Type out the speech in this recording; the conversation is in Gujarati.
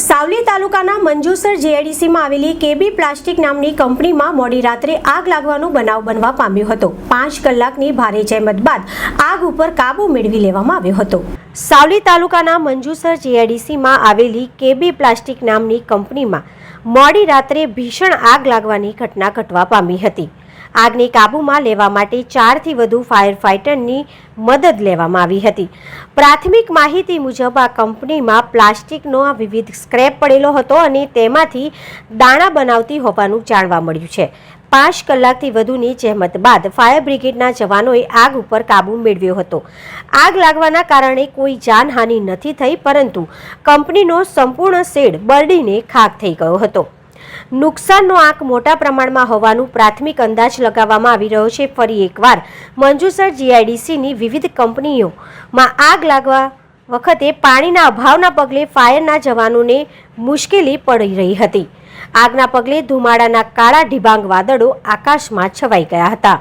સાવલી તાલુકાના મંજુસર જીઆઈડીસીમાં આવેલી કેબી પ્લાસ્ટિક નામની કંપનીમાં મોડી રાત્રે આગ લાગવાનો બનાવ બનવા પામ્યો હતો. પાંચ કલાકની ભારે જહેમત બાદ આગ ઉપર કાબુ મેળવી લેવામાં આવ્યો હતો. સાવલી તાલુકાના મંજુસર જીઆઈડીસીમાં આવેલી કેબી પ્લાસ્ટિક નામની કંપનીમાં મોડી રાત્રે ભીષણ આગ લાગવાની ઘટના ઘટવા પામી હતી. આગને કાબૂમાં લેવા માટે ચારથી વધુ ફાયર ફાઇટરની મદદ લેવામાં આવી હતી. પ્રાથમિક માહિતી મુજબ આ કંપનીમાં પ્લાસ્ટિકનો વિવિધ સ્ક્રેપ પડેલો હતો અને તેમાંથી દાણા બનાવતી હોવાનું જાણવા મળ્યું છે. પાંચ કલાકથી વધુની જહેમત બાદ ફાયર બ્રિગેડના જવાનોએ આગ ઉપર કાબૂ મેળવ્યો હતો. આગ લાગવાના કારણે કોઈ જાનહાનિ નથી થઈ, પરંતુ કંપનીનો સંપૂર્ણ શેડ બળીને ખાક થઈ ગયો હતો. નુકસાનનો આંક મોટા પ્રમાણમાં હોવાનું પ્રાથમિક અંદાજ લગાવવામાં આવી રહ્યો છે. ફરી એકવાર, મંજુસર જીઆઈડીસીની વિવિધ કંપનીઓમાં આગ લાગવા વખતે પાણીના અભાવના પગલે ફાયરના જવાનોને મુશ્કેલી પડી રહી હતી. આગના પગલે ધુમાડાના કાળા ઢીબાંગ વાદળો આકાશમાં છવાઈ ગયા હતા.